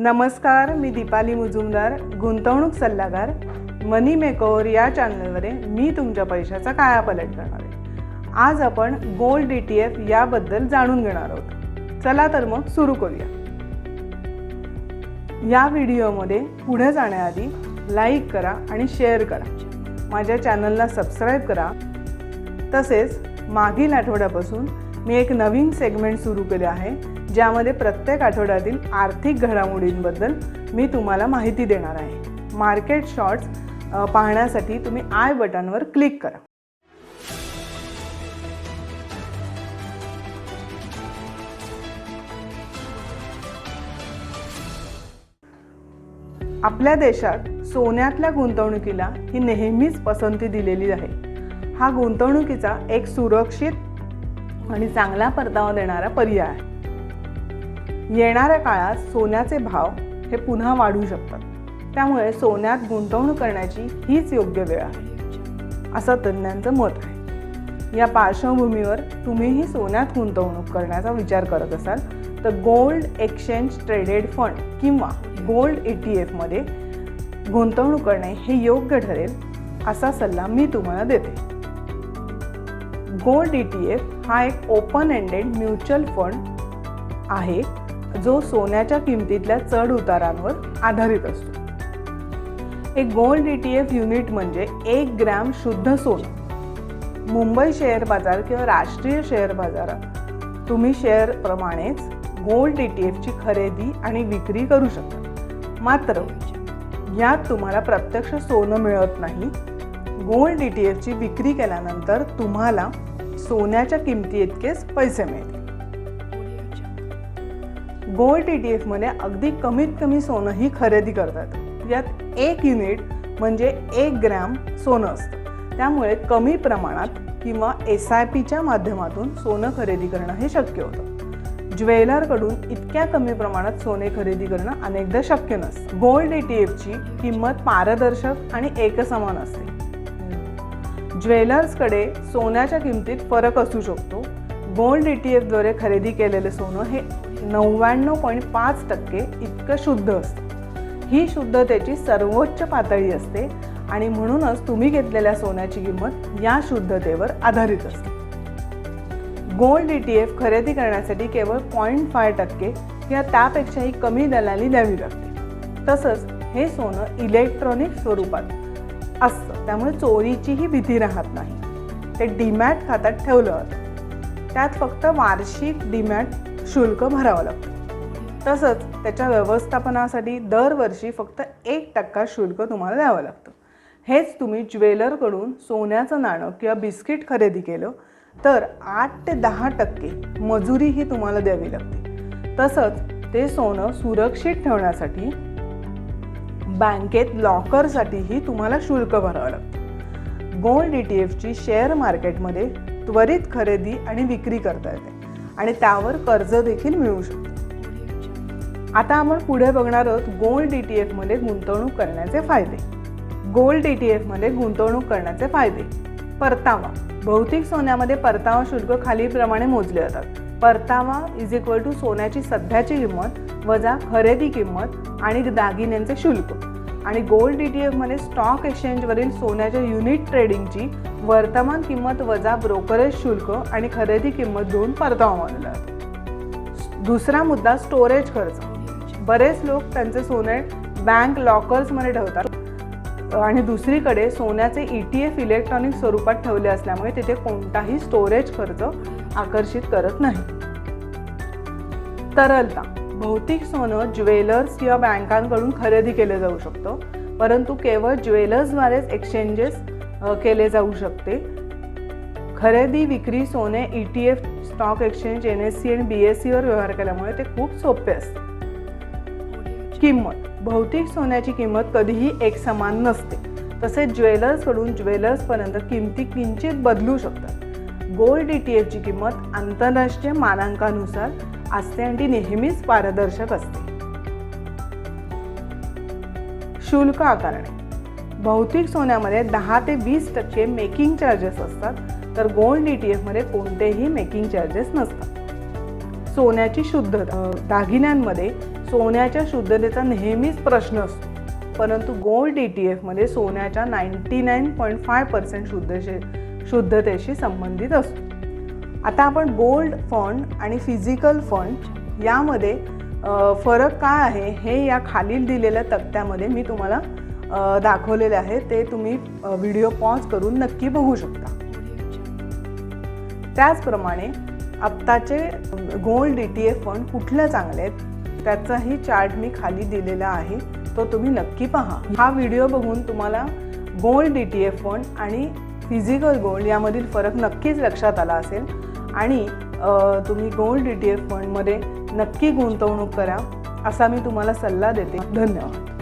नमस्कार मी दीपाली मुजुमदार गुंतवणूक सल्लागार मनी मेकओवर या चॅनलमध्ये मी तुमच्या पैशाचा कायापालट करणार आहे. आज आपण गोल्ड डी टी एफ याबद्दल जाणून घेणार आहोत. चला तर मग सुरू करूया. या व्हिडिओमध्ये पुढे जाण्याआधी लाईक करा आणि शेअर करा. माझ्या चॅनलला सबस्क्राईब करा. तसेच मागील आठवड्यापासून मी एक नवीन सेगमेंट सुरू केले आहे ज्यामध्ये प्रत्येक आठवड्यातील आर्थिक घडामोडींबद्दल मी तुम्हाला माहिती देणार आहे. मार्केट शॉर्ट्स पाहण्यासाठी तुम्ही आय बटनवर क्लिक करा. आपल्या देशात सोन्यातल्या गुंतवणुकीला ही नेहमीच पसंती दिलेली आहे. हा गुंतवणुकीचा एक सुरक्षित आणि चांगला परतावा देणारा पर्याय आहे. येणाऱ्या काळात सोन्याचे भाव हे पुन्हा वाढू शकतात. त्यामुळे सोन्यात गुंतवणूक करण्याची हीच योग्य वेळ आहे. असं तज्ज्ञांचं मत आहे. या पार्श्वभूमीवर तुम्हीही सोन्यात गुंतवणूक करण्याचा विचार करत असाल तर गोल्ड एक्सचेंज ट्रेडेड फंड किंवा गोल्ड ई टी एफमध्ये गुंतवणूक करणे हे योग्य ठरेल असा सल्ला मी तुम्हाला देते. गोल्ड ई टी एफ हा एक ओपन एंडेड म्युच्युअल फंड आहे. जो सोन्याच्या किमतीतल्या चढ उतारांवर आधारित असतो. एक gold E T F unit म्हणजे एक ग्रॅम शुद्ध सोनं. मुंबई शेअर बाजार किंवा राष्ट्रीय शेअर बाजारात तुम्ही शेअरप्रमाणेच गोल्ड ई टी एफची खरेदी आणि विक्री करू शकता. मात्र यात तुम्हाला प्रत्यक्ष सोनं मिळत नाही. गोल्ड ई टी एफची विक्री केल्यानंतर तुम्हाला सोन्याच्या किमती इतकेच पैसे मिळतील. गोल्ड ई टी एफमध्ये अगदी कमीत कमी सोनंही खरेदी करतात. यात एक युनिट म्हणजे एक ग्रॅम सोनं असतं. त्यामुळे कमी प्रमाणात किंवा एस आय पीच्या माध्यमातून सोनं खरेदी करणं हे शक्य होतं. ज्वेलरकडून इतक्या कमी प्रमाणात सोने खरेदी करणं अनेकदा शक्य नसतं. गोल्ड ई टी एफची किंमत पारदर्शक आणि एकसमान असते. ज्वेलर्सकडे सोन्याच्या किमतीत फरक असू शकतो. गोल्ड ई टी एफद्वारे खरेदी केलेले सोनं हे नव्याण्णव पॉईंट पाच टक्के इतकं शुद्ध असतं. ही शुद्धतेची सर्वोच्च पातळी असते आणि म्हणूनच तुम्ही घेतलेल्या सोन्याची किंमत या शुद्धतेवर आधारित असते. गोल्ड ई टी एफ खरेदी करण्यासाठी केवळ पॉईंट फाय टक्के किंवा त्यापेक्षाही कमी दलाली द्यावी लागते. तसंच हे सोनं इलेक्ट्रॉनिक स्वरूपात असतं. त्यामुळे चोरीचीही भीती राहत नाही. ते डीमॅट खात्यात ठेवलं जातं. त्यात फक्त वार्षिक डीमॅट शुल्क भरावं लागतं. तसंच त्याच्या व्यवस्थापनासाठी दरवर्षी फक्त एक टक्का शुल्क तुम्हाला द्यावं लागतं. हेच तुम्ही ज्वेलरकडून सोन्याचं नाणं किंवा बिस्किट खरेदी केलं तर आठ ते दहा टक्के मजुरीही तुम्हाला द्यावी लागते. तसंच ते सोनं सुरक्षित ठेवण्यासाठी बँकेत लॉकरसाठीही तुम्हाला शुल्क भरावं लागतं. गोल्ड ई टी एफची शेअर मार्केटमध्ये त्वरित खरेदी आणि विक्री करता येते. आणि त्यावर कर्ज देखील मिळू शकतो. आता आपण पुढे बघणार आहोत गोल्ड ई टी एफमध्ये गुंतवणूक करण्याचे फायदे. गोल्ड ई टी एफमध्ये गुंतवणूक करण्याचे फायदे. परतावा. भौतिक सोन्यामध्ये परतावा शुल्क खालीलप्रमाणे मोजले जातात. परतावा इज इक्वल टू सोन्याची सध्याची किंमत वजा खरेदी किंमत आणि दागिन्यांचे शुल्क. आणि गोल्ड ई टी एफमध्ये स्टॉक एक्सचेंजवरील सोन्याच्या युनिट ट्रेडिंगची वर्तमान किंमत वजा ब्रोकरेज शुल्क आणि खरेदी किंमत घेऊन परतावा मानला जातो. दुसरा मुद्दा स्टोरेज खर्च. बरेच लोक त्यांचे सोने बँक लॉकर्समध्ये ठेवतात. आणि दुसरीकडे सोन्याचे ई टी एफ इलेक्ट्रॉनिक स्वरूपात ठेवले असल्यामुळे तिथे कोणताही स्टोरेज खर्च आकर्षित करत नाही. तरलता. भौतिक सोनं ज्वेलर्स किंवा बँकांकडून खरेदी केले जाऊ शकतं. परंतु केवळ ज्वेलर्सद्वारेच एक्सचेंजेस केले जाऊ शकते. खरेदी विक्री सोने E T F stock exchange N S C आणि बी एस सीवर व्यवहार केल्यामुळे ते खूप सोपे असते. किंमत. भौतिक सोन्याची किंमत कधीही एकसमान नसते. तसेच ज्वेलर्सकडून ज्वेलर्सपर्यंत किमती किंचित बदलू शकतात. गोल्ड ई टी एफची किंमत आंतरराष्ट्रीय मानांकानुसार असते आणि ती नेहमीच पारदर्शक असते. शुल्क आकारणे. भौतिक सोन्यामध्ये दहा ते वीस टक्के मेकिंग चार्जेस असतात तर गोल्ड ई टी एफमध्ये कोणतेही मेकिंग चार्जेस नसतात. सोन्याची शुद्धता दागिन्यांमध्ये सोन्याच्या शुद्धतेचा नेहमीच प्रश्न असतो. परंतु गोल्ड डी टी एफमध्ये सोन्याच्या ninety nine point five percent शुद्धशे शुद्धतेशी संबंधित असतो. आता आपण गोल्ड फंड आणि फिजिकल फंड यामध्ये फरक काय आहे हे या खालील दिलेल्या तक्त्यामध्ये मी तुम्हाला दाखवलेले आहे. ते तुम्ही व्हिडिओ पॉज करून नक्की बघू शकता. त्याचप्रमाणे आत्ताचे gold D T F fund कुठले चांगले आहेत त्याचाही चार्ट मी खाली दिलेला आहे तो तुम्ही नक्की पहा. हा व्हिडिओ बघून तुम्हाला gold D T F fund आणि फिजिकल गोल्ड यामधील फरक नक्कीच लक्षात आला असेल. आणि तुम्ही गोल्ड डी टी एफ फंडमध्ये नक्की गुंतवणूक करा असा मी तुम्हाला सल्ला देते. धन्यवाद.